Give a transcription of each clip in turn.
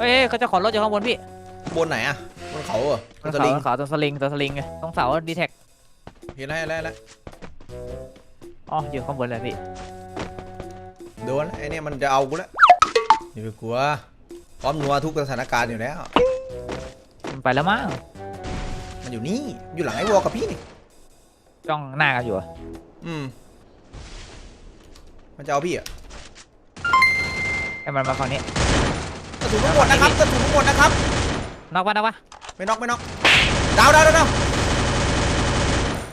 เฮ้ยเขาจะขอรถอยู่ข้างบนพี่บนไหนอะบนเขาเหรอบตรนงสเสาลิงตรงเสาตรงสลิงตรงสลิงไงตรงเสาดีแท็กเห็นแล้วเห็นแล้วเห็นแล้วอ๋ออยู่ข้างบนเลยพี่โดนแล้วไอ้เนี่ยมันจะเอากูแล้วอย่าไปกลัวพร้อมนัวทุกสถานการณ์อยู่แล้ว มันไปแล้วมั้งมันอยู่นี่อยู่หลังไอ้วอลกับพี่นี่จ้องหน้ากันอยู่อะอืมมันจะเอาพี่อะให้มันมาฝั่งนี้ กระสุนทั้งหมดนะครับกระสุนทั้งหมดนะครับ นอกวะนอกวะไม่น็อกไม่น็อกดาวดาวดาวดาว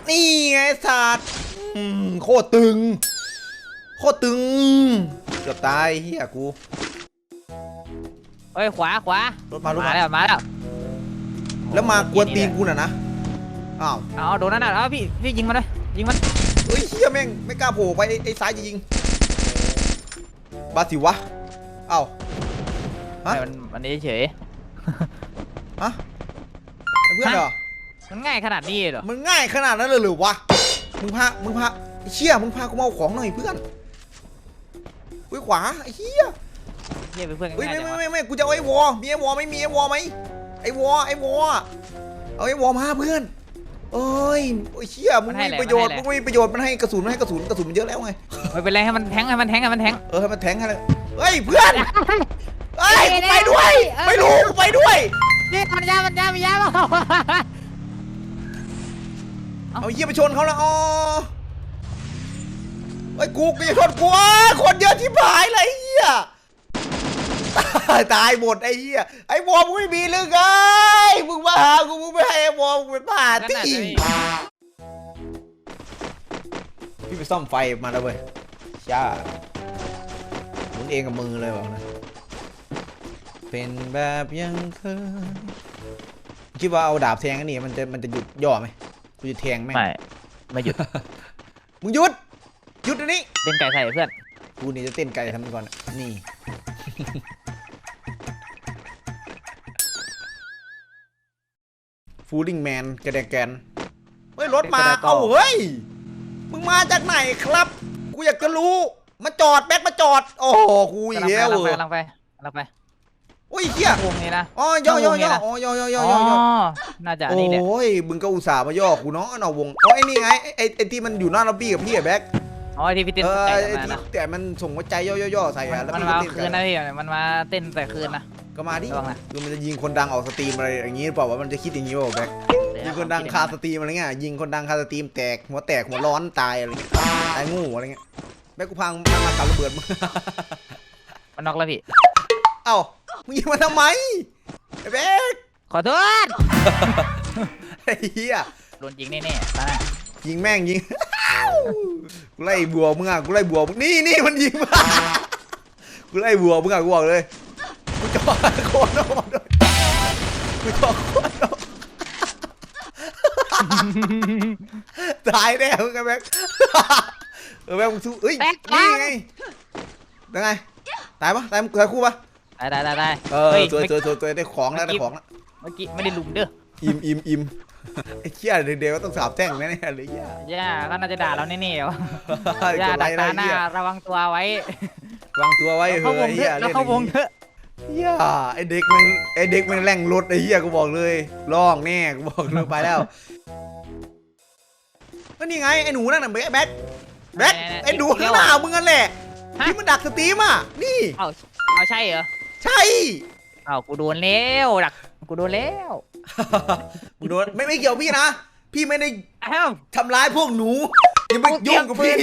นี่ไงสัตว์อืมโคตรตึง โคตรตึง เกือบตายเฮียกู เฮ้ยขวาขวารถมารถมามาแล้วมาแล้วแล้วมากวนตีนกูน่ะนะ อ้าวเอาโดนนั่นน่ะเอาพี่พี่ยิงมันเลยยิงมันเฮ้ยเฮียแม่งไม่กล้าโผล่ไปไอ้ไอ้ซ้ายจะยิงบาสิวะเอ้าฮะให้มันมันนี้เฉยฮะไอ้เพื่อนเหรอ มันง่ายขนาดนี้เหรอ มันง่ายขนาดนั้นเลยเหรือวะ มึงพา มึงพาไอ้เชี่ย มึงพากูมาเอาของหน่อยเพื่อนอุ้ยขวาไอ้เหี้ยเฮียเป็นเพื่อนกันเฮ้ยง่ายไม่จังไม่วะไม่ไม่กูจะเอาไอ้วอ มีไอ้วอไหมมีไอ้วอไหมไอ้วอ ไอ้วอ เอาไอ้วอมาเพื่อนเอ้ยโอ้ยเชี่ยมึงไม่มีประโยชน์มึงไม่มีประโยชน์มันให้กระสุนมันให้กระสุนกระสุนมันเยอะแล้วไงไม่เป็นไรให้มันแทงให้มันแทงให้มันแทงเออให้มันแทงให้เลยเฮ้ยเพื่อน เฮ้ยกูไปด้วย ไม่รู้กูไปด้วย นี่มันยามันยามันยามาเอาเหี้ยไปชนเขาแล้วอ๋อไอ้ยกูกูจะชนกูอะคนเยอะที่ผายเลยไอ้เหี้ยตายตายหมดไอ้เหี้ยไอ้วอมกูไม่มีเลยไงมึงมาหากูมึงไม่ให้ไอ้วอมกูเป็นผ่านั่นที่น่ะสิพี่ไปซ่อมไฟมาแล้วเว้ยช่าหมุนเองกับมือเลยบอกนะ เป็นแบบยังเคยคิดว่าเอาดาบแทงอันนี้มันจะมันจะหยุดย่อไหมกูจะแทงแม่งไม่ไม่หยุด มึงหยุดหยุดอันนี้เล่นไก่ใส่เพื่อนกูนี่จะเต้นไก่ทำมันก่อนอะนี่ ฟูลิงแมนแกแดกแกนเฮ้ยรถมา เอาเฮ้ย มึงมาจากไหนครับ กูอยากจะรู้ มาจอดแบ็คมาจอด โอ้โหกูอีกแล้วกำลังเหไปรอกำลังไปกำลังไป อุ้ยเฮียวงนี้นะ อ๋อย่อย่อย่ออ๋อย่อย่อย่อย่อย่อน่าจะอันนี้แหละโอ้ยมึงก็อุตส่าห์มาย่อกูเนาะนอกวงอ๋อไอ้นี่ไงไอ้ไอ้ไอ้ที่มันอยู่หน้าล็อบบี้กับพี่อะแบ็คอ๋อที่พี่เต้นเออไก่ไอ้มาที่นะแต่มันส่งหัวใจย่อๆๆใส่อะแล้วมันพี่มาก็เต้นคืกันนนะพี่มันมาเต้นแต่คืนนะ ก็มาดิระวังนะ คือมันจะยิงคนดังออกสตรีมอะไรอย่างงี้หรือเปล่าวะมันจะคิดอย่างงี้เปล่าแบ็คยิงคนดังคาสตรีมอะไรเงี้ยยิงคนดังคาสตรีมแตกหัวแตกหัวร้อนตายอะไรเงี้ยตายงูอะไรเงี้ยแบ็คกูพังมามาขับระเบิดมึงมันน็อกแล้วพี่เอ้า มึงยิงมาทำไมไอ้แบ็คขอโทษ ไอ้เหี้ยโดนยิงแน่ๆตาหน้ายิงแม่งยิง กูไล่บัวมึงอะกูไล่บัวมึงนี่นี่มันยิงมากูไล่บัวมึงอะกูบอกเลยกูจะโคตรมาด้วยกูจะโคตรตายแน่มึงไงแม็กเออแม็กมึงสู้เอ้ยนี่ไงยังไงตายปะตายมึงตายคู่ปะ ได้ได้ได้ได้เออเฮ้ยสวยเมื่อสวยสวยสวยได้ของแล้วได้ของแล้วเมื่อกี้ไม่ได้ลุมเด้ออิ่มอิ่มอิ่มไอ้เหี้ยเดี๋ยวๆก็ต้องสาบแท่งแน่ๆเลยเหี้ยย่าก็น่าจะด่าเราแน่ๆวะกย่าดไลดักค์นะตาหน้าไอ้เหี้ยระวังตัวไว้วางตัวไว้เหเข้าวอะงไอ้เถเหี้ยอะเล่แล้วนอเข้าย่างวงงี้เถอะเหี้ยไอ้เด็กมันไอ้เด็กมันแร่งรถไอ้เหี้ยกูบอกเลยร้องแน่กูบอกเลยไปแล้วก็นี่ไงไอ้หนูนั่นน่ะแบ็คแบ็คแบ็คไอ้หนูข้างหน้ามึงนั่นแหละที่มันดักสตรีมอะนี่เอ้าเอาใช่เหรอ ใช่เอ้ากูโดนแล้วดักกูโดนแล้วมึงโดนไม่ไม่เกี่ยวพี่นะ พี่ไม่ได้อ้าวทำร้ายพวกหนูอย่าไปยุ่งกับพี่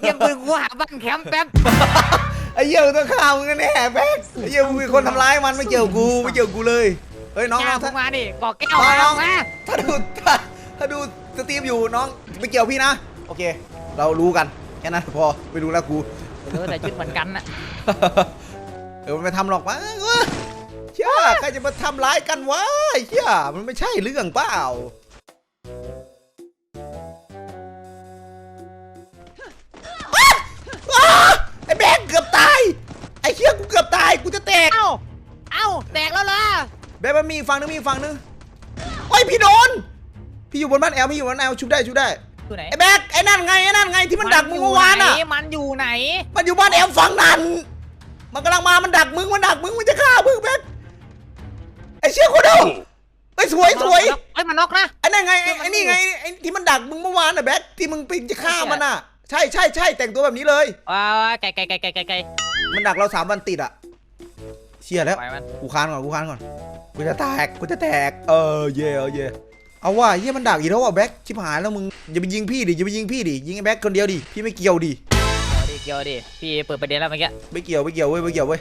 เยี่ยมปืนกูหาบ้านแคมป์แป๊บไอ้เหี้ยมึงต้องฆ่ามึงกันแน่แบ็คไอ้เหี้ยมึงเป็นคนทำร้ายมันไม่เกี่ยวกูไม่เกี่ยวกูเลยเฮ้ยน้องย่าน้องพวถ้า กมาดิกอกแก้วน้องมาน้อง มาถ้าดูถ้าถ้าดูสตรีมอยู่น้องไม่เกี่ยวพี่นะ โอเค เรารู้กันแค่นั้นพอไม่รู้แล้วกู เออแต่ชุดเหมือนกันน่ะ เออมันไม่ทำหรอกวะเออเชื่อใครจะมาทำร้ายกันวะไอ้เชื่อมันไม่ใช่เรื่องเปล่าอ้าอ้าไอ้แบงค์เกือบตาย ไอ้เชี่ยกูเกือบตายกูจะแตก เอ้า เอ้า แตกแล้วเหรอแบงค์มันมีอีกฝั่งนึงมีอีกฝั่งนึงโอ้ยพี่โดน พี่อยู่บนบ้านแอลพี่อยู่บนบ้านแอลชุบได้ชุบได้ อยู่ไหนไอ้แบงค์ไอ้นั่นไงไอ้นั่นไงที่มันดักมึงเมื่อวานอะ มันอยู่ไหน มันอยู่บ้านแอลฝั่งนั้น มันกำลังมา มันดักมึง มันดักมึง มันจะฆ่ามึงแบงค์เชี่ยคนเดียวไอ้ยสวยสวยเอ้ยมันน็อกนะไอ้นั่นไงไอ้ไอ้นี่ไงไอ้ที่มันดักมึงเมื่อวานน่ะแบ็คที่มึงไปจะฆ่ามันอะ ใช่ใช่ใช่แต่งตัวแบบนี้เลย ว้าวไกลไกลไกลไกลไกลไกลมันดักเราสามวันติดอะ เชี่ยแล้วปล่อยมันกูค้านก่อน กูค้านก่อน กูจะแตก กูจะแตก เออ เย่เออเย่เอาว่าเฮียมันดักอีกแล้วว่ะแบ็คชิบหายแล้วมึงอย่าไปยิงพี่ดิอย่าไปยิงพี่ดิยิงไอ้แบ็คคนเดียวดิพี่ไม่เกี่ยวดิ เอาดิเกี่ยวดิพี่เปิดประเด็นแล้วเมื่อกี้ไม่เกี่ยวไม่เกี่ยวเว้ยไม่เกี่ยวเว้ย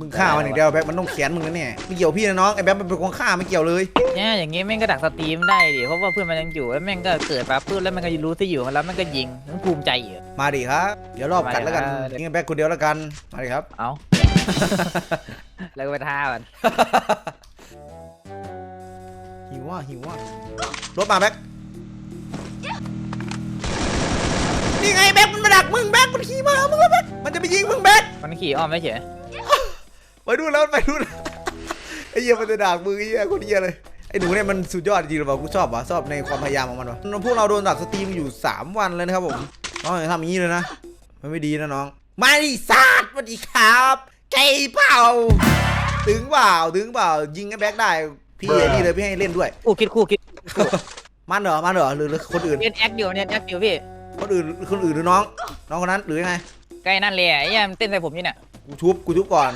มึงฆ่ามันอย่างเดียวแบ็คมันต้องแขนมึงนะเนี่ยไม่เกี่ยวพี่นะน้องไอ้แบ็คมันเป็นคนฆ่าไม่เกี่ยวเลยเนี่ยอย่างงี้แม่งก็ดักสตรีมได้ดิเพราะว่าเพื่อนมันยังอยู่แล้วแม่งก็เกิดมาปุ๊บแล้วมันก็รู้ที่อยู่ของมันแล้วมันก็ยิงมันภูมิใจอยู่มาดิครับเดี๋ยวรอบกัดแล้วกันมาดิครับยิงไอ้แบ็คคนเดียวแล้วกันมาดิครับเอาแล้วก็ไปท่ามันหิวว่ะหิวว่ะรถมาแบ็ค กมึงแบ็คมันขี่มาหามึงแล้วแบ็คมันจะไปยิงมึงแบ็คมันขี่อ้อมไม่เฉยไปดูแล้วไปดูแล้วไอ้เหี้ยมันจะดักมึงไอ้เหี้ยคนเหี้ยเลยไอ้หนูเนี่ยมันสุดยอดจริงๆหรือเปล่ากูชอบว่ะชอบในความพยายามของมันว่ะพวกเราโดนดักสตรีมอยู่ 3 วันเลยนะครับผมน้องอย่าทำอย่างนี้เลยนะมันไม่ดีนะน้องมาดิซาดสวัสดีครับใจเปล่าถึงเปล่าถึงเปล่ายิงไอ้แบ็คได้พี่ไอ้นี่เลยพี่ให้เล่นด้วยคู่คิดคู่คิดมันเหรอมันเหรอหรือหรือคนอื่นเล่นแอคอยู่เนี่ยแอคอยู่พี่ คนอื่นคนอื่นหรือน้อง น้องคนนั้นหรือยังไงใกล้นั่นเลยอะไอ้เนี่ยมันเต้นใส่ผมอยู่เนี่ยกูชุบกูชุบก่อน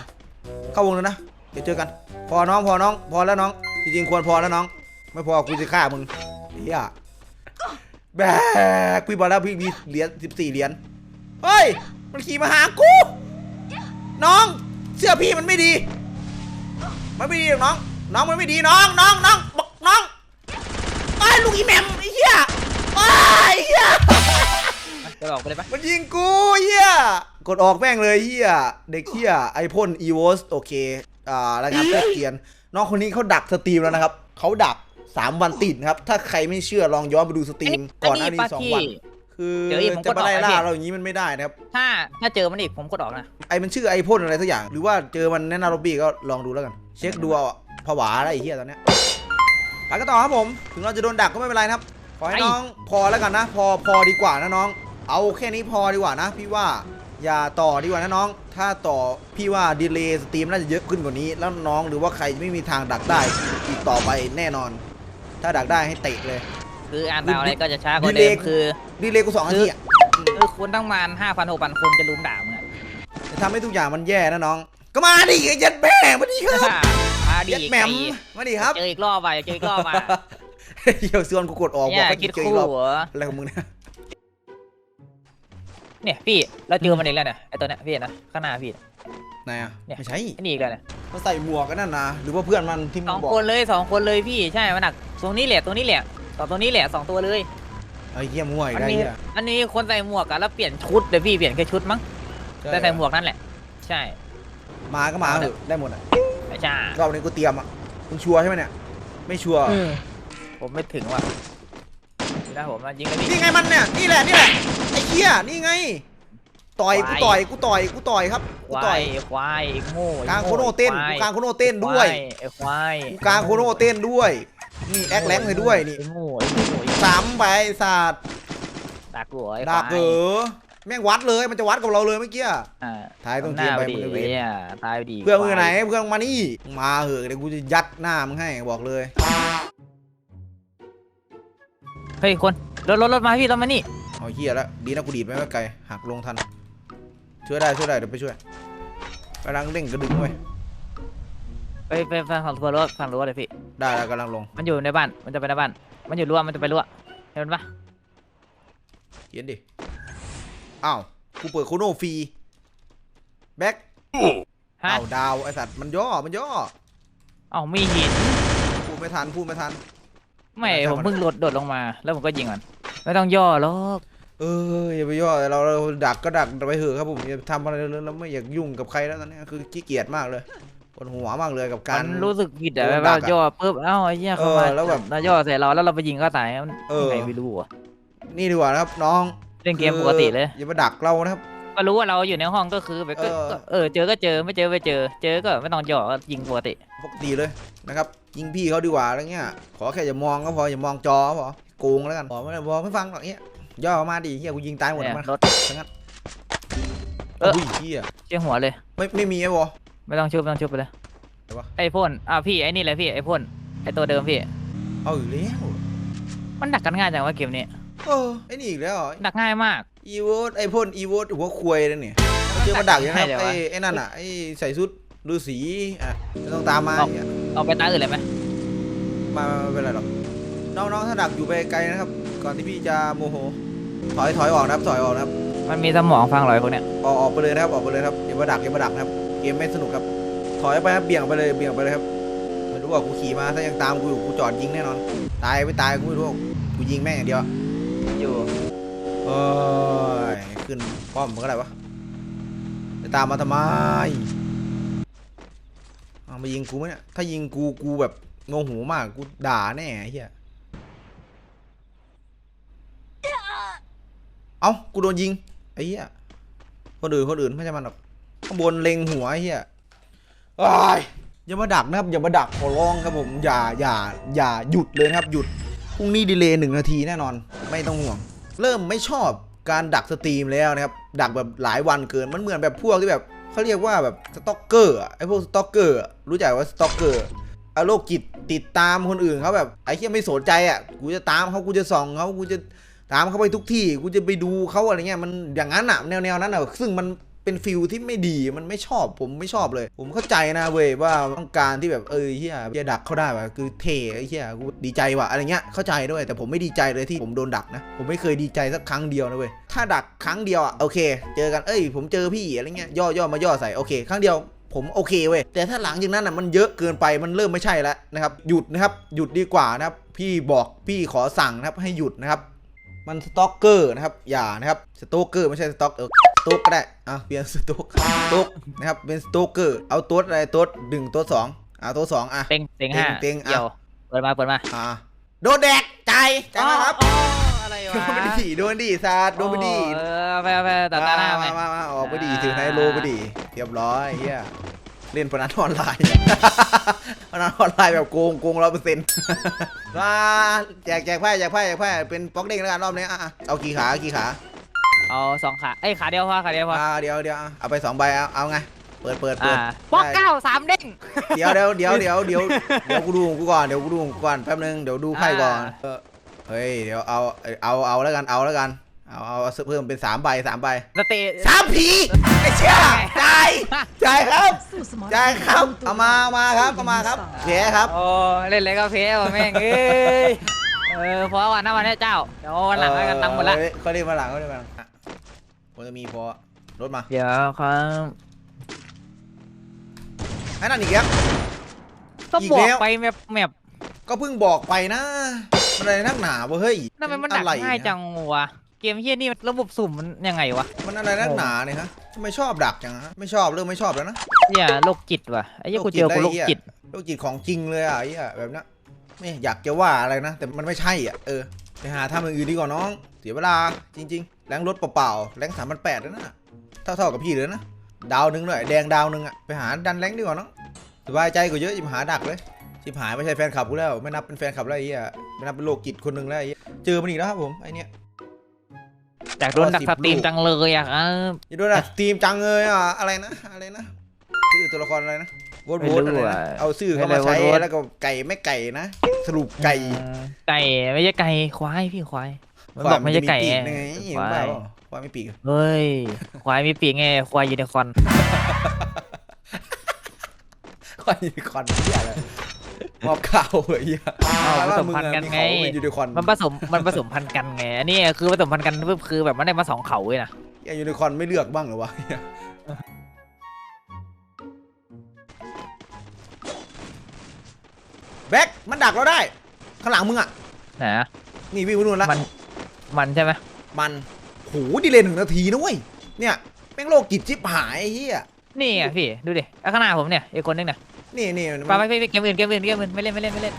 เข้าวงเลยนะเดี๋ยวเจอกัน พอน้องพอน้อง พอแล้วน้อง จริงๆควรพอแล้วน้อง ไม่พอกูจะฆ่ามึงเฮียแบกพี่บอกแล้วพี่มีเหรียญสิบสี่เหรียญเฮ้ย มันขี่มาหากูน้องเสื้อพี่มันไม่ดี มันไม่ดีหรอกน้อง น้องมันไม่ดีน้องน้องน้องบอกน้องไอ้ยลูกอีแหมมไอ้เหี้ยไอ้ยเหี้ย จะบอกไปเลยปะมันยิงกูเฮียกดออกแม่งเลยเฮียเด็กเฮียไอพ่นอีโวสโอเค อ่ารายงานแจ้งเตือนน้องคนนี้เขาดักสตรีมแล้วนะครับเขาดัก3วันติดนะครับ ถ้าใครไม่เชื่อลองย้อนไปดูสตรีมก่อนหน้านี้ปะสองที่วันคือเดี๋ยวอีกผมจะกดอมาอกไล่นะล่าพี่เราอย่างนี้มันไม่ได้นะครับ ถ้าถ้าเจอมันอีกผมกดออกนะ ไอมันชื่อไอพ่นอะไรสักอย่าง หรือว่าเจอมันแน่นาโรบี้ก็ลองดูแล้วกัน เช็คดูเอาอะผวาอะไรไอ้เฮียตอนเนี้ยไปกันต่อครับผม ถึงเราจะโดนดักก็ไม่เป็นไรนะครับ ขอให้น้องพอแล้วกันนะ พอพอดีกว่านะน้อง เอาแค่นี้พอดีกว่านะ พี่ว่าอย่าต่อดีกว่านะน้อง ถ้าต่อพี่ว่าดีเลย์สตรีมน่าจะเยอะขึ้นกว่านี้ แล้วน้องหรือว่าใครไม่มีทางดักได้อีกต่อไปแน่นอน ถ้าดักได้ให้เตะเลย คืออ่านตามอะไรก็จะช้ากว่าดีเดิเลมย์คือดีเลย์กูสองนาทีอะคือคุณต้องมาห้าพันหกพันคนจะลุมด่ามึงอะจะทำให้ทุกอย่างมันแย่นะน้อง ก็มาดิไอ้ยัดแม่มาดิครับมาดียัดแหมมมาดิครับเจออีกรอบไปเจออีกรอบมาเดี๋ยวส่วนกูกดออกบเนี่อกยให้คิดเจออีคู่กรอบเหรออะไรของมึงเนี่ย เนี่ยพี่เราเจอมันอีกแล้วเนี่ยไอตัวเนี้ยพี่เห็นนะข้างหน้าพี่ ไหนอะเนี่ย ไม่ใช่ไอ้นี่อีกแล้วเนี่ยมันใส่หมวกกันนั่นนะหรือว่าเพื่อนมันที่สมึองงบอกคนเลยสองคนเลยพี่ใช่มันหนักตรงนี้แหละตรงนี้แหละสองตัวนี้แหละสองตัวเลย ไอ้เหี้ยมั่วอีกอันได้นี้เหี้ยอันนี้คนใส่หมวกอะแล้วเปลี่ยนชุดเลยพี่เปลี่ยนแค่ชุดมั้งแต่ใส่หมวกนั่นแหละ ใช่มาก็มาเถอะได้หมดอะไม่ใช่รอบนี้กูเตรียมอะมึงชัวร์ใช่ไหมเนี่ยไม่ชัวร์ผมไม่ถึงว่ะแล้วผมมายิงเลยพี่นี่ไงมันเนี่ยนี่แหละนี่แหละไอ้ เหี้ยนี่ไง ต่อยกูควายต่อยกูต่อยกูต่อยครับคกูวาต่อยยควายไอ้โง่ไอ้กลางโง่โคโนเต้นควกูยกลางโคโนเต้นด้วยไอ้ควายกูกลางโคโนเต้นด้วยนี่แอคแรงเลยด้วยนี่ไอ้โง่ไอ้โง่ไอ้สามใบศาสตร์ดักหัวไอ้ดักควายเออแม่งวัดเลยมันจะวัดกับเราเลยเมื่อกี้อ่าท้ายต้องเตรียมไปมึงหน้าเวดีทอะตายดีเพื่อนมึงอยู่ไหนเพื่อนมึงมานี่มาเหอะเดี๋ยวกูจะยัดหน้ามึงให้บอกเลยเฮ้ยคนรถรถรถมาพี่รถมานี่ เอาเฮียแล้วดีนะกูดีดไม่ไว้ไกลหักลงทัน ช่วยได้ช่วยได้เดี๋ยวไปช่วยกำลังเร่งกระดึงไว้ไปไปไปฝั่งรั้วรถฝั่งรั้วเลยพี่ ได้แล้วกำลังลง มันอยู่ในบ้าน มันจะไปในบ้าน มันอยู่รั้ว มันจะไปรั้ว เห็นมันปะเย็นดิ อ้าว กูเปิดโคโนฟรี แบ็คฮะอ้าวดาวไอสัตว์มันย่อ มันย่อเอ้ามีหิน พูดไม่ทัน พูดไม่ทัน ไม่อะไรครับผมเพิ่งโดดโดดลงมา แล้วผมก็ยิงมัน ไม่ต้องย่อหรอก เอออย่าไปย่อเราเราดักก็ดักไปเถอะครับผมอย่าทำอะไรเลยเราไม่อยากยุ่งกับใครแล้วตอนนี้คือขี้เกียจมากเลยปวดหัวมากเลยกับการมันรู้สึกผิดอะโดนแบบดัว่ากอะย่อปุ๊บเอ้าไอ้เหี้ยเข้ามาเออแล้วแบบแล้วย่อใส่เราแล้วเราไปยิงก็ตายมันเออไงไม่รู้อะนี่ดีกว่านะครับน้องเล่นเกมปกติเลยอย่ามาดักเรานะครับก็รู้ว่าเราอยู่ในห้องก็คือแบบก็เออก็เออเจอก็เจอไม่เจอไม่เจอ เจอก็ไม่ต้องย่อก็ยิงปกติปกติเลยนะครับ ยิงพี่เขาดีกว่าอะไรเงี้ยขอแค่อย่ามองก็พออย่ามองจอก็พอโกงแล้วกันพอไม่ได้พอไม่ฟังหรอกเงี้ย ย่อมาดิเฮียกูยิงตายหมดเนี่ยมันรถเอเอออเฮียเชี่ยหัวเลย ไม่ไม่มีไอ้บอ ไม่ต้องชุบไม่ต้องชุบไปเลยแต่ว่าไอพ่นอ่าพี่ไอนี่เลยพี่ไอพ่นไอตัวเดิมพี่ เอาอยู่แล้วมันดักกันง่ายจังว่าเกมนี้เออไอ้นี่อีกแล้วเหรอดักง่ายมาก อีโวตไอ้พ่นอีโวตหัวควยนั่นเนี่ยเจอมาดักอย่างนั้นใช่ครับเลยวะ ไอ้ไอ้นั่นอะไอ้ใส่ชุดฤาษีอะไม่ต้องตามมาออกเนี่ยออกไปตาอื่นเลยไหมมาไม่เป็นไรหรอกน้องๆถ้าดักอยู่ไปไกลนะครับ ก่อนที่พี่จะโมโห ถอยถอยออกนะครับถอยออกนะครับมันมีสมองฟังหรอยพวกเนี้ยออกออกไปเลยนะครับออกไปเลยครับอย่ามาดักอย่ามาดักนะครับเกมไม่สนุกครับ ถอยไปครับเบี่ยงไปเลยเบี่ยงไปเลยครับไม่รู้ว่ากูขี่มาถ้ายังตามกูอยู่กูจอดยิงแน่นอน ตายไม่ตายกูไม่รู้กูยิงแม่งอย่างเดียวอยู่เอ้ยขึ้นป้อมมันก็ไรวะจะตามมาทำไมเอามายิงกูไหมเนี่ยถ้ายิงกูกูแบบโงหูมากกูด่าแน่ไอ้เฮีย เอ้ากูโดนยิงไอ้เหี้ยคนอื่นคนอื่นไม่ใช่มันหรอกข้างบนเล็งหัวไอ้เหี้ยอ้ายอย่ามาดักนะครับอย่ามาดักขอร้องครับผมอย่าอย่าอย่าหยุดเลยครับหยุดพรุ่งนี้ดีเลย์หนึ่งนาทีแน่นอน ไม่ต้องห่วง เริ่มไม่ชอบการดักสตรีมแล้วนะครับ ดักแบบหลายวันเกินมันเหมือนแบบพวกที่แบบเขาเรียกว่าแบบสต็อกเกอร์ไอพวกสต็อกเกอร์รู้จักว่าสต็อกเกอร์อะโรคจิตติดตามคนอื่นเขาแบบไอ้เหี้ยไม่สนใจอะกูจะตามเขากูจะส่องเขากูจะ ตามเขาไปทุกที่กูจะไปดูเขาอะไรเงี้ยมันอย่างนั้นอะแนวแนวนั้นอะซึ่งมันเป็นฟิลที่ไม่ดีมันไม่ชอบผมไม่ชอบเลย ผมเข้าใจนะเว้ยว่าต้องการที่แบบเออเฮียจะดักเขาได้ว่ะคือเทไอ้เฮียกูดีใจว่ะอะไรเงี้ยเข้าใจด้วย แต่ผมไม่ดีใจเลยที่ผมโดนดักนะ ผมไม่เคยดีใจสักครั้งเดียวนะเว้ยถ้าดักครั้งเดียวอะโอเค เจอกันเอ้ย ผมเจอพี่อะไรเงี้ยย่อย่อมาย่อใส่โอเค ครั้งเดียวผมโอเคเว้ยแต่ถ้าหลังจากนั้นอะมันเยอะเกินไปมันเริ่มไม่ใช่แล้วนะครับหยุดนะครับหยุดดีกว่านะครับพี่บอกพี่ขอสั่งนะครับให้หยุดนะครับ มันสต็อกเกอร์นะครับ อย่านะครับสโตเกอร์ไม่ใช่สต็อกเออสโต๊กก็ได้อะเปลี่ยนสโต๊กสโต๊กนะครับเป็นสโตเกอร์เอาตัวอะไรตัวดึงตัวสองอะตัวสองอะเต็งเต็งห้าเต็งอะเดี่ยวเปิดมาเปิดมาอะโดนแดกใจใจายมาครับอ๋ออะไรโดวะนไปดีโดนดีซาดโดนไปดีเออไปไปตัดตาหน้าไหมมามามาออกไปดีถือไฮโลไปดีเรียบร้อยเฮีย เล่นพนันออนไลน์พนันออนไลน์แบบโกงโกงร้อยเปอร์เซ็นต์มาแจกแจกไพ่แจกไพ่แจกไพ่เป็นป๊อกเด้งแล้วกันรอบนี้อะอะเอากี่ขากี่ขาเอาสองขาเอ้ยขาเดียวพอขาเดียวพออ่าเดี๋ยวเดี๋ยวเอาไปสองใบเอาเอาไงเปิดเปิดเปิอ่าดบล็อกได้เก้าสามเด้ง เดี๋ยวเดี๋ยวเดี๋ยวเดี๋ยวเดี๋ยวเดี๋ยวกูดูของกูก่อนเดี๋ยวกูดูของกูก่อนแป๊บนึงเดี๋ยวดูไพ่ก่อนอ่า เออเฮ้ยเดี๋ยวเอาเอาเอาแล้วกันเอาแล้วกัน เอาเอาเอาเพิ่มเป็นสามใบสามใบสเตสามผีไอ้เชี่ยจ่ายจ่ายครับจ่ายครับเอามาเอามาครับเอามาครับแผลครับโอ้เล่นอะไรก็เพ้ว่ะแม่งเอ้ยเออเพราะวันนั้นวันนี้เจ้าเดี๋ยววันหลังแล้วกันตังค์หมดละเออเขาเรียกมาหลังเขาเรียกมาหลังอะผมจะมีพอรถมาเดี๋ยวครับไอ้นั่นอีกแล้วก็อีกบอแล้กวไปแมปแมปก็เพิ่งบอกไปนะมันอะไรนักหนาวะเฮ้ยนั่นมันมันดักอะไรง่ายเนี่ยจังวะ เกมเฮียนี่มันระบบสุ่มมันยังไงวะมันอะไรนักหนาเนี่ยฮะทำไมชอบดักจังฮะไม่ชอบเริ่มไม่ชอบแล้วนะเนี่ยโรคจิตว่ะไอ้เหี้ยกูเจอกูโรโรคคจิจิตตโรคจิตของจริงเลยอะไอ้เหี้ยแบบนั้นไม่อยากจะว่าอะไรนะ แต่มันไม่ใช่อะเออไปหาทำอย่างอื่นดีกว่าน้อง เสียเวลาจริง ๆ แรงรถเปล่าๆแรงสามพันแปดแล้วนะเท่าๆกับพี่เลยนะดาวหนึ่งหน่อยแดงดาวหนึ่งอะไปหาดันแรงดีกว่าน้องสบายใจกว่าเยอะจิมหาดักเลยจิมหายไม่ใช่แฟนคลับกูแล้ว ไม่นับเป็นแฟนคลับแล้วไอ้เหี้ยไม่นับเป็นโรคจิตคนหนึ่งแล้วไอ้เหี้ยเจอมันอีกแล้วครับผมไอ้เนี้ย อยากโดนดักสตรีมจังเลยอะครับอย่าโดนอะทีมจังเลยอะอะไรนะอะไรนะชื่อตัวละครอะไรนะโวตโวตอะไรนะเอาชื่อเข้ามาใช้แล้วก็ไก่ไม่ไก่นะสรุปไก่เออไก่ไม่ใช่ไก่ควายพี่ควายมันบอกไม่ใช่ไก่ควายไงมันจะมีปีกควาไงยควายไม่ปีกเฮ้ยควายมีปีกไงควายยูนิคอร์นควายยูนิคอร์นเหียอะไร มอบข่าวเฮียเอาผสมพันธุ์กันไงมียูนิคอร์นมันผสมมันผสมพันธุ์กันไงอันนี้คือผสมพันธุ์กันปุ๊บคือแบบมันได้มาสองเขาเลยนะ เหี้ยยูนิคอร์นไม่เลือกบ้างเหรอวะเหี้ยแบ็คมันดักเราได้ ข้างหลังมึงอะ นะ นี่วิ่งไปนู่นละ มัน มันใช่ไหมมันโหดีเลยหนึ่งนาทีนะเว้ย เนี่ย แม่งโลกจิตชิบหายไอ้เฮียนี่ไงพี่ ดูดิแล้วข้างหน้าผมเนี่ยอีกคนนึงเนี่ย นี่นี่ไปไปไปเกมอื่นเกมอื่นเกมอื่นไม่เล่นไม่เล่นไม่เล่น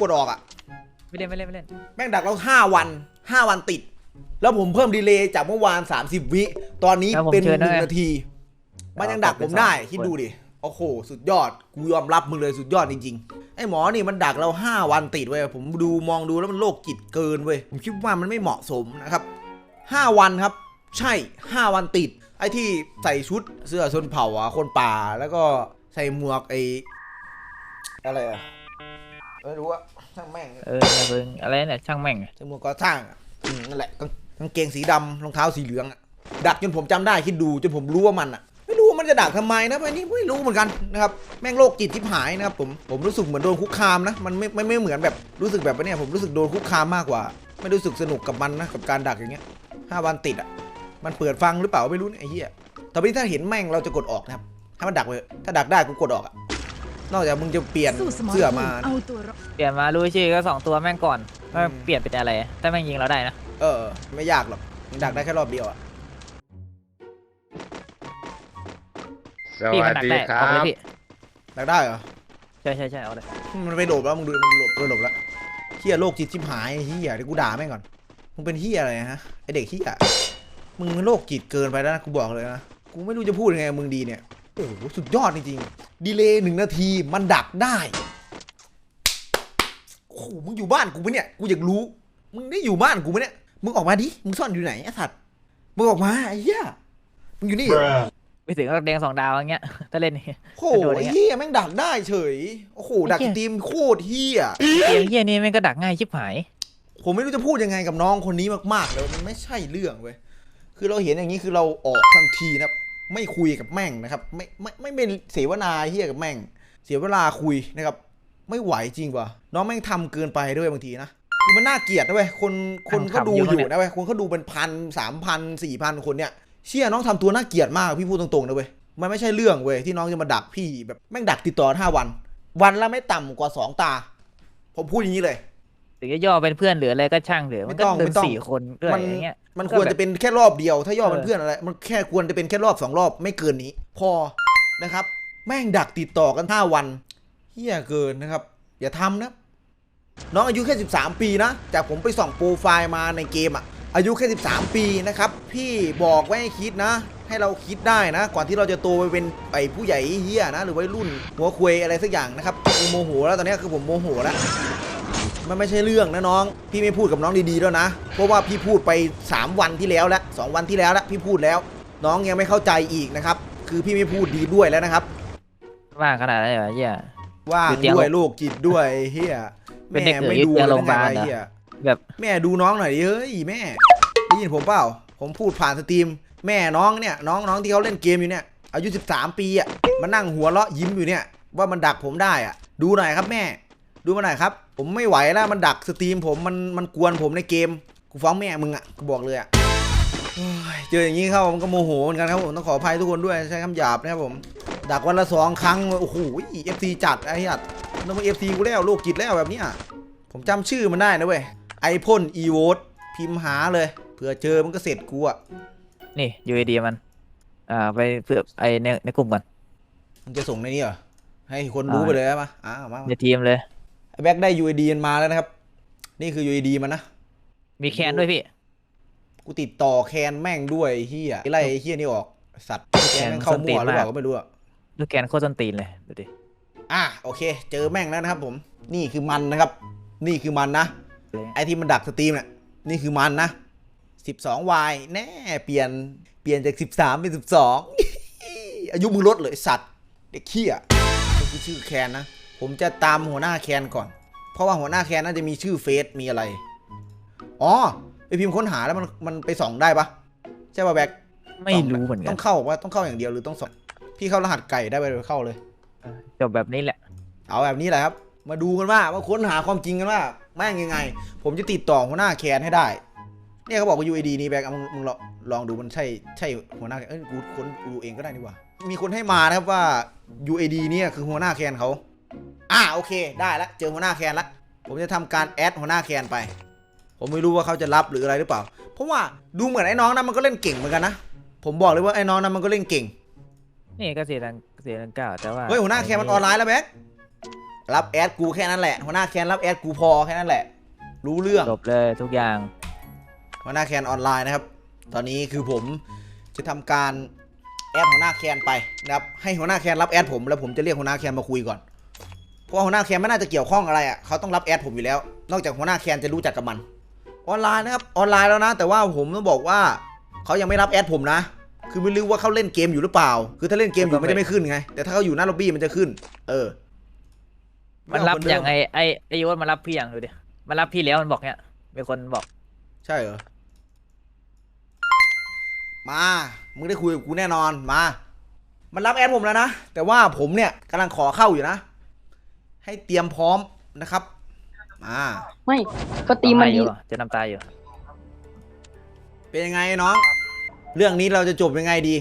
กดออกอะไม่เล่นไม่เล่นไม่เล่นแม่งดักเราห้าวันห้าวันติด แล้วผมเพิ่มดีเลย์จากเมื่อวาน 30 วิ ตอนนี้เป็นหนึ่งนาที มันยังดักผมได้คิดดูดิโอ้โห สุดยอด กูยอมรับมึงเลยสุดยอดจริงๆ ไอ้หมอนี่มันดักเรา 5 วันติดเว้ย ผมดูมองดูแล้วมันโรคจิตเกินเว้ย ผมคิดว่ามันไม่เหมาะสมนะครับ 5 วันครับ ใช่ 5 วันติด ไอ้ที่ใส่ชุดเสื้อชนเผ่าอะคนป่าแล้วก็ ใส่หมวกไอ้อะไรอะไม่รู้อะช่างแม่งเอออย่าเพิ่งอะไรเนี่ยช่างแม่งจมูกก่อสร้างอะอืมนั่นแหละกางกางเกงสีดำรองเท้าสีเหลืองอะดักจนผมจำได้คิดดูจนผมรู้ว่ามันอะไม่รู้ว่ามันจะดักทำไมนะอันนี้ไม่รู้เหมือนกันนะครับแม่งโรคจิตทิพหายนะครับผมผมรู้สึกเหมือนโดนคุกคามนะมันไม่ไม่ไม่เหมือนแบบรู้สึกแบบว่าเนี่ยผมรู้สึกโดนคุกคามมากกว่า ไม่รู้สึกสนุกกับมันนะกับการดักอย่างเงี้ยห้าวันติดอะมันเปิดฟังหรือเปล่าไม่รู้เนี่ยไอ้เหี้ยต่อไปนี้ถ้าเห็นแม่งเราจะกดออกนะครับ ให้มันดักไปเถอะถ้าดักได้กูกดออกอะนอกจากมึงจะเปลี่ยนสู้สมรเสื้อภูมา เอาตัวรอดเปลี่ยนมารู้ชื่อก็สองตัวแม่งก่อนว่าอืมเปลี่ยนเป็นอะไรถ้าแม่งยิงเราได้นะเออ ไม่ยากหรอกมึงดักได้แค่รอบเดียวอะสพี่วัมันสดักดีได้คเอารัไปเลยบ พี่ดักได้เหรอ ใช่ใช่ใช่เอาเลยมันไปหลบแล้วมึงดูมันหลบโดนหลบแล้วเฮียโรคจิตชิบหายไอ้เฮียเดี๋ยวกูด่าแม่งก่อนมึงเป็นเฮียอะไรฮะไอเด็กเฮียมึงโรคจิตเกินไปแล้วนะกูบอกเลยนะกูไม่รู้จะพูดยังไงกับมึงดีเนี่ยโอ้โหสุดยอดจริงๆ ดีเลย์หนึ่งนาทีมันดักได้โอ้โหมึงอยู่บ้านกูปะเนี่ย กูอยากรู้ มึงได้อยู่บ้านกูปะเนี่ย มึงออกมาดิ มึงซ่อนอยู่ไหนไอ้สัตว์ มึงออกมาไอ้เหี้ย มึงอยู่นี่เหรอไปถึงก็แดงสองดาวอย่างเงี้ย ถ้าเล่นนี่โอ้โหไอ้เฮียแม่งดักได้เฉย โอ้โหดักสตรีมโคตรเฮียเกมเฮียนี่แม่งก็ดักง่ายชิบหาย ผมไม่รู้จะพูดยังไงกับน้องคนนี้มากๆเลยมันไม่ใช่เรื่องเว้ย คือเราเห็นอย่างนี้คือเราออกทันทีนะครับ ไม่คุยกับแม่งนะครับ ไม่ไม่ไม่เป็นเสวนาเฮียกับแม่ง เสียเวลาคุยนะครับ ไม่ไหวจริงว่ะน้องแม่งทำเกินไปด้วยบางทีนะคือมันน่าเกลียดนะเว้ยคนคนเขาดูอยู่นะเว้ยคนเขาดูเป็นพันสามพันสี่พันคนเนี่ยเชี่ยน้องทำตัวน่าเกลียดมากพี่พูดตรงๆนะเว้ยมันไม่ใช่เรื่องเว้ยที่น้องจะมาดักพี่แบบแม่งดักติดต่อห้าวัน วันละไม่ต่ำกว่าสองตา ผมพูดอย่างนี้เลย หรือย่อเป็นเพื่อนหรืออะไรก็ช่างเถอะมันก็ไม่ต้องเดิไม่นต้อง สี่คนด้วยมันอย่างเงี้ย มันก็ควรแบบจะเป็นแค่รอบเดียว ถ้าย่อเป็นเออเพื่อนอะไร มันแค่ควรจะเป็นแค่รอบสองรอบไม่เกินนี้ พอนะครับ แม่งดักติดต่อกันห้าวันเฮี้ยเกินนะครับ อย่าทำนะ น้องอายุแค่ 13 ปีนะ จากผมไปส่องโปรไฟล์มาในเกมอะอายุแค่ 13 ปีนะครับ พี่บอกไว้ให้คิดนะ ให้เราคิดได้นะ ก่อนที่เราจะโตไปเป็นไอ้ผู้ใหญ่เฮี้ยนะ หรือวัยรุ่นหัวควยอะไรสักอย่างนะครับมีโมโหแล้วตอนนี้คือผมโมโหแล้ว มันไม่ใช่เรื่องนะน้อง พี่ไม่พูดกับน้องดีๆแล้วนะ เพราะว่าพี่พูดไป 3 วันที่แล้วแล้วสองวันที่แล้วแล้วพี่พูดแล้ว น้องยังไม่เข้าใจอีกนะครับ คือพี่ไม่พูดดีด้วยแล้วนะครับ ว่างขนาดนั้นเหรอเฮีย ว่างอยู่เตียงด้วยโรคจิตด้วยไอ้เฮียเป็นแม่เด็กเอ๋ยไม่ดูอยู่เตียงเลยโรงพยาบาลไงเหรอ เฮียแบบแม่ดูน้องหน่อยดิเฮ้ยแม่ได้ยินผมเปล่า ผมพูดผ่านสตรีม แม่น้องเนี่ยน้องน้องที่เขาเล่นเกมอยู่เนี่ยอายุ 13 ปีอะมานั่งหัวเราะยิ้มอยู่เนี่ยว่ามันดักผมได้อะ ดูหน่อยครับแม่ ดูมาหน่อยครับ ผมไม่ไหวแล้วมันดักสตรีมผมมันมันกวนผมในเกม กูฟ้องแม่มึงอะกูบอกเลยอะโอ้ยเจออย่างนี้เข้ามันก็โมโหเหมือนกันครับผมต้องขออภัยทุกคนด้วยใช้คำหยาบนะครับผม ดักวันละสองครั้งโอ้โหเอฟซีจัดไอ้ยัดต้องมาเอฟซีกูแล้วโลกจิตแล้วแบบเนี้ยผมจำชื่อมันได้นะเว้ยไอพ่นอีโวตพิมพ์หาเลยเผื่อเจอมันก็เสร็จกูอะนี่ยูดีมัน อ่า ไปเพื่อไอในในกลุ่มก่อนมันจะส่งในนี้เหรอให้คนรู้อ่าไปเลยมาอ่ามาในทีมเลยไอ แบ็กได้ UID มันมาแล้วนะครับ นี่คือ UID มันนะ มีแคนด้วยพี่ กูติดต่อแคนแม่งด้วยไอ้เฮียไล่ไอ้เฮียนี่ออกไอ้สัตว์แกแม่งเข้ามั่วหรือเปล่าก็ไม่รู้อะลูกแกนโคตรส้นตีนเลยดูดิอะโอเค เจอแม่งแล้วนะครับผม นี่คือมันนะครับ นี่คือมันนะ ไอที่มันดักสตรีมเนี่ยนี่คือมันนะ 12 y แน่เปลี่ยนเปลี่ยนจาก 13 เป็น 12 อายุมึงลดเลยไอ้สัตว์ เด็กเขี้ยนี่คือชื่อแคนนะ ผมจะตามหัวหน้าแคนก่อน เพราะว่าหัวหน้าแคนน่าจะมีชื่อเฟซมีอะไร อ๋อไปพิมพ์ค้นหาแล้วมันมันไปส่องได้ปะใช่ป่ะแบ็คไม่รู้เหมือนกัต้นองเข้าว่าต้องเข้าอย่างเดียวหรือต้องส่องพี่เข้ารหัสไก่ได้ไปเลยเข้าเลยจบแบบนี้แหละ เอาแบบนี้แหละครับ มาดูกันว่ามาค้นหาความจริงกันว่าแม่งยังไง ผมจะติดต่อหัวหน้าแคนให้ได้ เนี่ยเขาบอกว่า UID นี่แบงค์เอามึงมึงลองลองดูมันใช่ใช่หัวหน้าแคนเอ้ยกูค้นกูดูเองก็ได้นี่หว่า มีคนให้มานะครับว่า UID เนี่ยคือหัวหน้าแคนเขา อ่าโอเคได้แล้วเจอหัวหน้าแคนแล้วผมจะทำการแอดหัวหน้าแคนไป ผมไม่รู้ว่าเขาจะรับหรืออะไรหรือเปล่า เพราะว่าดูเหมือนไอ้น้องนั้นมันก็เล่นเก่งเหมือนกันนะผมบอกเลยว่าไอ้น้องนั้นมันก็เล่นเก่งนี่ก็เสียดังเสียดังเก้าแต่ว่าเฮ้ยหัวหน้าแคนมันออนไลน์แล้วแบ็ครับแอดกูแค่นั้นแหละหัวหน้าแคนรับแอดกูพอแค่นั้นแหละ รู้เรื่องจบเลยทุกอย่างหัวหน้าแคนออนไลน์นะครับ ตอนนี้คือผมจะทำการแอดหัวหน้าแคนไปนะครับให้หัวหน้าแคนรับแอดผมแล้วผมจะเรียกหัวหน้าแคนมาคุยก่อน เพราะว่าหัวหน้าแคนไม่น่าจะเกี่ยวข้องอะไรอะเขาต้องรับแอดผมอยู่แล้ว นอกจากหัวหน้าแคนจะรู้จักกับมัน ออนไลน์นะครับออนไลน์แล้วนะ แต่ว่าผมต้องบอกว่าเขายังไม่รับแอดผมนะ คือไม่รู้ว่าเขาเล่นเกมอยู่หรือเปล่า คือถ้าเล่นเกมอยู่มันจะไม่ขึ้นไง แต่ถ้าเขาอยู่หน้าล็อบบี้มันจะขึ้น เออมันรับเคนเดิอย่างไอไอไอโยนมารับพี่อย่างดูดิมันรับพี่แล้วมันบอกเนี้ยมีคนบอก ใช่เหรอมา มึงได้คุยกับกูแน่นอนมา มันรับแอดผมแล้วนะ แต่ว่าผมเนี่ยกำลังขอเข้าอยู่นะ ให้เตรียมพร้อมนะครับมาไม่สตรีมมันอดียู่เจะน้ำตาอยู่ เป็นยังไงน้อง เรื่องนี้เราจะจบยังไงดี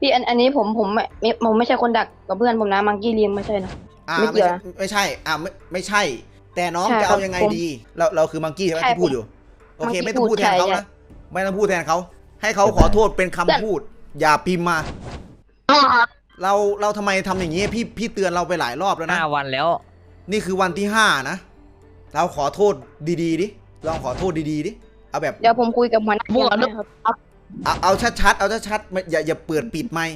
พี่อันอันนี้ผมผมไม่ไม่ผมไม่ใช่คนดักกับเพื่อนผมนะมังกี้เลียงไม่ใช่นะอ่าไม่ไม่เกี่ยวใช่นะไม่ใช่ อ่าไม่ไม่ใช่ แต่น้องใช่จะครัเอาบยังไงผมดี เราเราคือมังกี้ใช่ไหมใช่ที่พูดอยู่ โอเค Monkey ไม่ต้องพูดแทนพูดเขาใช่นะไม่ต้องพูดแทนเขา ให้เขาขอโทษเป็นคำพูด อย่าพิมพ์มาเราเราทำไมทำอย่างนี้พี่พี่เตือนเราไปหลายรอบแล้วนะห้าวันแล้ว นี่คือวันที่ห้านะ เราขอโทษดีๆดิ ลองขอโทษดีๆดิ เอาแบบ เดี๋ยวผมคุยกับหัวหน้ามั่วแก๊งนะครับ เอาเอาชัดๆ เอาชัดๆไม่อย่าอย่าเปิดปิดไม่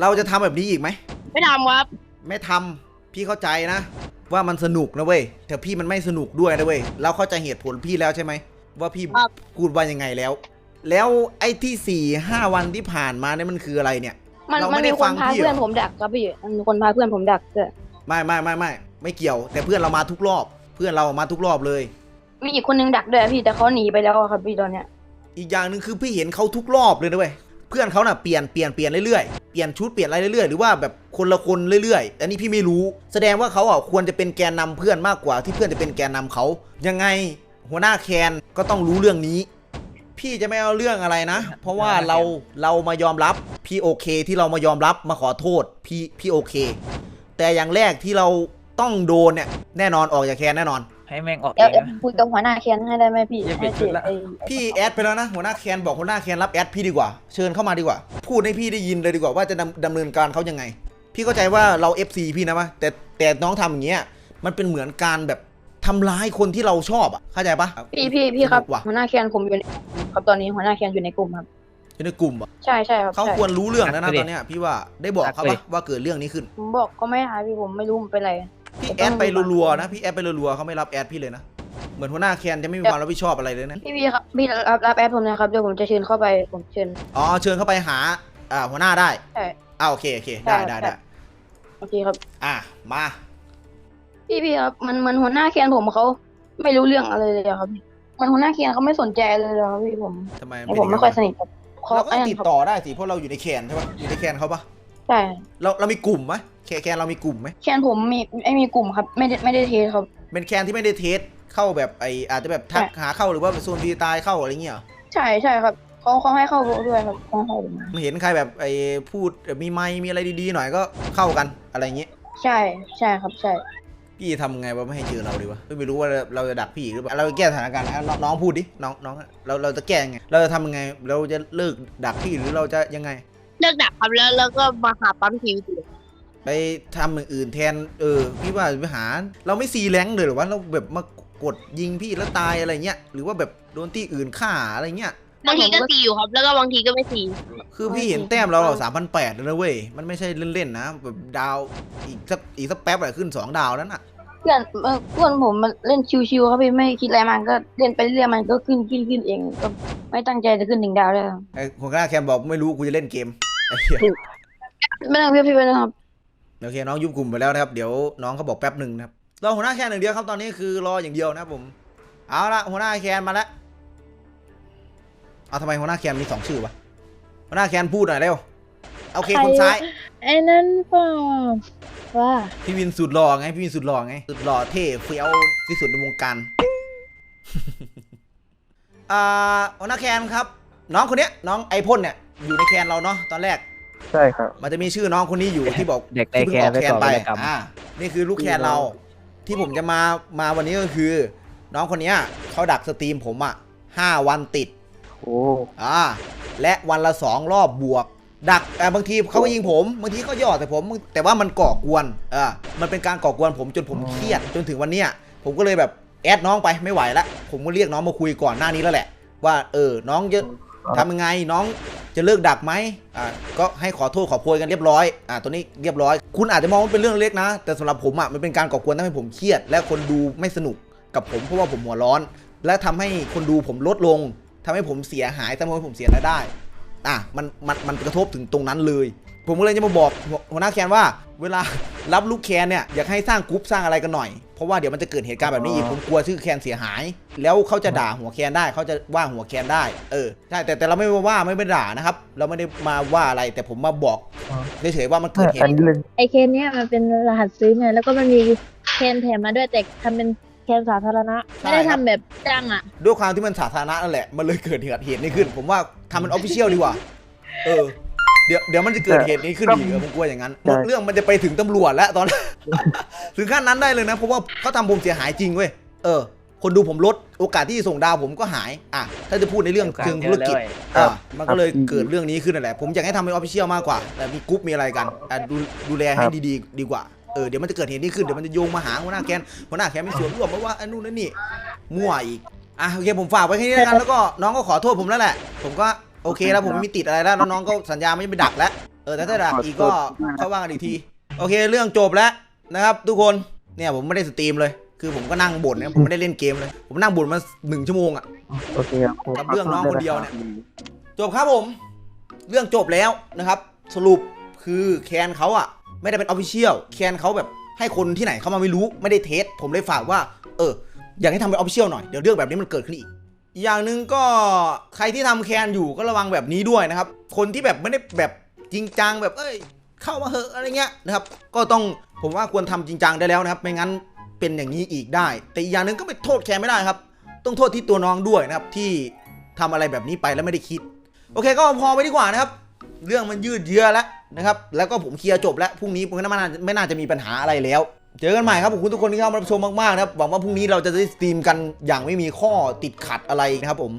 เราจะทำแบบนี้อีกไหม ไม่ทำครับ ไม่ทำพี่เข้าใจนะ ว่ามันสนุกนะเว้ยแต่พี่มันไม่สนุกด้วยนะเว้ยเราเข้าใจเหตุผลพี่แล้วใช่ไหมว่าพี่ครับ พูดว่ายังไงแล้ว แล้วไอ้ที่สี่ห้าวันที่ผ่านมาเนี่ยมันคืออะไรเนี่ย มันเราไม่มันได้มีคฟันงพาพี่เหรอ เพื่อนผมดักครับพี่มันมีคนพาเพื่อนผมดักด้วยไม่ไม่ไม่ไม่ ไม่เกี่ยว แต่เพื่อนเรามาทุกรอบ เพื่อนเรามาทุกรอบเลย มีอีกคนนึงดักด้วยพี่แต่เขาหนีไปแล้วอะครับพี่ตอนเนี้ยอีกอย่างหนึ่งคือพี่เห็นเขาทุกรอบเลยนะเว้ยเพื่อนเขาน่ะเปลี่ยนเปลี่ยนเปลี่ยนเรื่อยๆ เปลี่ยนชุดเปลี่ยนอะไรเรื่อยๆ หรือว่าแบบคนละคนเรื่อยๆ อันนี้พี่ไม่รู้ แสดงว่าเขาอะควรจะเป็นแกนนำเพื่อนมากกว่าที่เพื่อนจะเป็นแกนนำเขายังไงหัวหน้าแคนก็ต้องรู้เรื่องนี้ พี่จะไม่เอาเรื่องอะไรนะ เพราะว่าเราเรามายอมรับพี่โอเคที่เรามายอมรับมาขอโทษพี่พี่โอเค แต่อย่างแรกที่เรา ต้องโดนเนี่ยแน่นอนออกจากแคนแน่นอน ให้แม่งออกเอเดี๋ยวงเดี๋ยวนะ คุยกับหัวหน้าแคนให้ได้ไหมพี่อย่าเปลี่ให้ยนชุเสีดยละ ไอ้พี่แอดไปแล้วนะหัวหน้าแคนบอกหัวหน้าแคนรับแอดพี่ดีกว่า เชิญเข้ามาดีกว่า พูดให้พี่ได้ยินเลยดีกว่าว่าจะดำดำเนินการเขายังไง พี่เข้าใจว่าเรา FC พี่นะวะแต่แต่น้องทำอย่างเงี้ยมันเป็นเหมือนการแบบทำร้ายคนที่เราชอบอะเข้าใจปะ พี่พี่พี่ครับสนุกว่ะ หัวหน้าแคนผมอยู่ในครับตอนนี้หัวหน้าแคนอยู่ในกลุ่มครับ อยู่ในกลุ่มอะใช่ใช่ครับเขาใช่ควรรู้เรื่องแล้วนะตอนเนี้ยพี่ว่าได้บอกเขาปะว่าเกิดเรื่องนี้ขึ้น ผมบอกก็ไม่หายพี่ผมไม่รู้มันเป็นไร พี่แอดไปรัวๆนะพี่แอดไปรัวๆเขาไม่รับแอดพี่เลยนะเหมือนหัวหน้าแคนจะไม่มีความรับผิดชอบอะไรเลยนะพี่พี่ครับพี่รับรับแอดผมนะครับเดี๋ยวผมจะเชิญเข้าไปผมเชิญอ๋อเชิญเข้าไปหาอ่าหัวหน้าได้ใช่อ่าโอเคโอเคได้ได้ได้โอเคครับ อะมาพี่พี่ครับมันมันหัวหน้าแคนผมเขาไม่รู้เรื่องอะไรเลยอะครับพี่มันหัวหน้าแคนเขาไม่สนใจเลยอะครับพี่ผมทำไมผมไม่ค่อยสนิทกับเขาเราก็ไอ้นั่ติดนครับต่อได้สิเพราะเราอยู่ในแคนใช่ปะอยู่ในแคนเขาปะ ใช่ เราเรามีกลุ่มไหมแคนแคนเรามีกลุ่มไหมแคนผมมีไม่มีกลุ่มครับ ไม่ได้ไม่ได้เทสครับ เป็นแคนที่ไม่ได้เทสเข้าแบบไออาจจะแบบทักหาเข้าหรือว่าเป็นโซนฟรีตายเข้าอะไรเงี้ยเหรอใช่ใช่ครับเขาเขาให้เข้าด้วยครับเขาให้เข้าผมมาไม่เห็นใครแบบไอพูดมีไมค์มีอะไรดีๆหน่อยก็เข้ากันอะไรเงี้ยใช่ใช่ครับใช่ พี่ทำไงว่าไม่ให้เจอเราดีวะไม่รู้ว่าเราจะดักพี่อีกหรือเปล่าเราจะแก้สถานการณ์นะน้องน้องพูดดิน้องน้องเราเราจะแก้ยังไงเราจะทำยังไง เราจะเลิกดักพี่หรือเราจะยังไง เลิกดักครับแล้วแล้วก็มาหาปั๊มทีวีไปทำอย่างอื่นแทน เออ พี่ว่าไปหา เราไม่ซีแรงค์เลยเหรือว่าเราแบบมากดยิงพี่แล้วตายอะไรเงี้ย หรือว่าแบบโดนที่อื่นฆ่าอะไรเงี้ย บางทีก็ตีอยู่ครับ แล้วก็บางทีก็ไม่ตีคือพี่เห็นแต้มเราสามพันแปดแล้วนะเว้ย มันไม่ใช่เล่นๆนะ แบบดาวอีกสักอีกสักแป๊บอะขึ้นสองดาวแล้วน่ะ เพื่อนเอ่อเพื่อนผมมันเล่นชิวๆครับพี่ไม่คิดอะไรมันก็เล่นไปเรื่อยๆมันก็ขึ้นขึ้นขึ้นเองก็ไม่ตั้งใจจะขึ้นหนึ่งดาวเลยครับ ไอ้คนข้างแคมบอกไม่รู้กูจะเล่นเกม ไอ้เหี้ยไม่ต้องพี่พี่ไปนะครับ โอเคน้องยุบกลุ่มไปแล้วนะครับเดี๋ยวน้องเขาบอกแป๊บหนึ่งนะครับรอหัวหน้าแคนหนึ่างเดียวครับตอนนี้คือรออย่างเดียวนะครับผมเอาละหัวหน้าแคนมาแล้วเอาทำไมหัวหน้าแคนมีสองชื่อวะหัวหน้าแคนพูดหน่อยเร็วโอเคคนซ้าย ไอ้นั่นเปล่าว่าพี่วินสุดหล่อไงพี่วินสุดหล่อไงสุดหล่อเท่เฟี้ยวที่สุดในวงการ อ่าหัวหน้าแคนครับ น้องคนเนี้ยน้องไอพ่นเนี่ย อยู่ในแคนเราเนาะตอนแรก ใช่ครับ มันจะมีชื่อน้องคนนี้อยู่ที่บอกเด็กในที่เพิ่งออกแคนแคนไปไปก่อวิรกรรม อ่านี่คือลูกแคนเรา ที่ผมจะมามาวันนี้ก็คือ น้องคนเนี้ยเขาดักสตรีมผมอะห้าวันติด โอ้อ่าและวันละสองรอบบวก ดักแต่บางทีเขาก็ยิงผมบางทีเขาหยอดแต่ผมแต่ว่ามันก่อกวนอ่ามันเป็นการก่อกวนผมจนผมเครียดจนถึงวันเนี้ยผมก็เลยแบบแอดน้องไปไม่ไหวละผมก็เรียกน้องมาคุยก่อนหน้านี้แล้วแหละ ว่าเออน้องจะ ทำยังไงน้องจะเลิกดักไหมอ่าก็ให้ขอโทษขอโพยกันเรียบร้อยอ่าตัวนี้เรียบร้อย คุณอาจจะมองว่าเป็นเรื่องเล็กนะ แต่สำหรับผมอะมันเป็นการก่อกวนทำให้ผมเครียด และคนดูไม่สนุกกับผมเพราะว่าผมหัวร้อน และทำให้คนดูผมลดลงทำให้ผมเสียหายทำให้ผมเสียรายได้อะมันมันมันกระทบถึงตรงนั้นเลย ผมก็เลยจะมาบอกหัวหน้าแคนว่า เวลารับลูกแคนเนี่ยอยากให้สร้างกรุ๊ปสร้างอะไรกันหน่อย ราะว่าเดี๋ยวมันจะเกิดเหตุการณ์แบบนี้อีกผมกลัวชื่อแคนเสียหาย แล้วเขาจะด่าหัวแคนได้เขาจะว่าหัวแคนได้ เออใช่แต่แต่เราไม่มาว่าไม่ไปด่านะครับ เราไม่ได้มาว่าอะไรแต่ผมมาบอกเฉยๆว่ามันเกิดเหตุไอเคนเนี้ยมันเป็นรหัสซื้อไงแล้วก็มันมีเคนแถมมาด้วยแต่ทำเป็นเคนสาธารณะไม่ได้ทำแบบจ้างอะ ด้วยความที่มันสาธารณะนั่นแหละมันเลยเกิดเหตุเหตุนี้ขึ้น ผมว่าทำเป็นออฟฟิเชียลดีกว่า เออ เดี๋ยวเดี๋ยวมันจะเกิดเหตุนี้ขึ้นอีกเออผมกลัวอย่างนั้น เรื่องมันจะไปถึงตำรวจแล้วตอน ถึงขั้นนั้นได้เลยนะ เพราะว่าเขาทำผมเสียหายจริงเว้ย เออ คนดูผมลดโอกาสที่จะส่งดาวผมก็หาย อะ ถ้าจะพูดในเรื่องเชิงธุรกิจอ่ามันก็เลยเกิดเรื่องนี้ขึ้นนั่นแหละ ผมอยากให้ทำเป็นออฟฟิเชียลมากกว่า แต่มีกรุ๊ปมีอะไรกันอะดูดูแลให้ดีๆ ดีกว่าเออเดี๋ยวมันจะเกิดเหตุนี้ขึ้นเดี๋ยวมันจะโยงมาหาหัวหน้าแคนหัวหน้าแคนมีส่วนร่วมเพราะว่าอันนู้นนั่นนี่มั่วอีกอะโอเคผมฝากไว้แค่นี้แล้วกันแล้วก็น้องก็ขอโทษผมแล้วแหละ ผมก็ โอเคแล้วผมไม่มีติดอะไรแล้วแล้วน้องก็สัญญาไม่ไปดักแล้วเออแต่ถ้าดักอีกก็ค่อยว่ากันอีกทีโอเคเรื่องจบแล้วนะครับ ทุกคนเนี่ยผมไม่ได้สตรีมเลย คือผมก็นั่งบ่นนะผมไม่ได้เล่นเกมเลย ผมนั่งบ่นมาหนึ่งชั่วโมงอะโอเคครับผมกับเรื่องน้องคนเดียวเนี่ยจบครับผม เรื่องจบแล้วนะครับ สรุปคือแคนเขาอะไม่ได้เป็นออฟฟิเชียลแคนเขาแบบให้คนที่ไหนเข้ามาไม่รู้ไม่ได้เทส ผมเลยฝากว่า เออ อยากให้ทำเป็นออฟฟิเชียลหน่อย เดี๋ยวเรื่องแบบนี้มันเกิดขึ้นอีก อย่างหนึ่งก็ใครที่ทำแคนอยู่ก็ระวังแบบนี้ด้วยนะครับ คนที่แบบไม่ได้แบบจริงจังแบบเอ้ยเข้ามาเหอะอะไรเงี้ยนะครับ ก็ต้องผมว่าควรทำจริงจังได้แล้วนะครับไม่งั้นเป็นอย่างนี้อีกได้ แต่อีกอย่างหนึ่งก็ไม่โทษแคนไม่ได้ครับ ต้องโทษที่ตัวน้องด้วยนะครับที่ทำอะไรแบบนี้ไปแล้วไม่ได้คิด โอเคก็พอไปดีกว่านะครับ เรื่องมันยืดเยื้อแล้วนะครับ แล้วก็ผมเคลียร์จบแล้วพรุ่งนี้ผมก็ไม่น่าไม่น่าจะมีปัญหาอะไรแล้ว เจอกันใหม่ครับขอบคุณทุกคนที่เข้ามารับชมมากๆนะครับหวังว่าพรุ่งนี้เราจะได้สตรีมกันอย่างไม่มีข้อติดขัดอะไรนะครับผม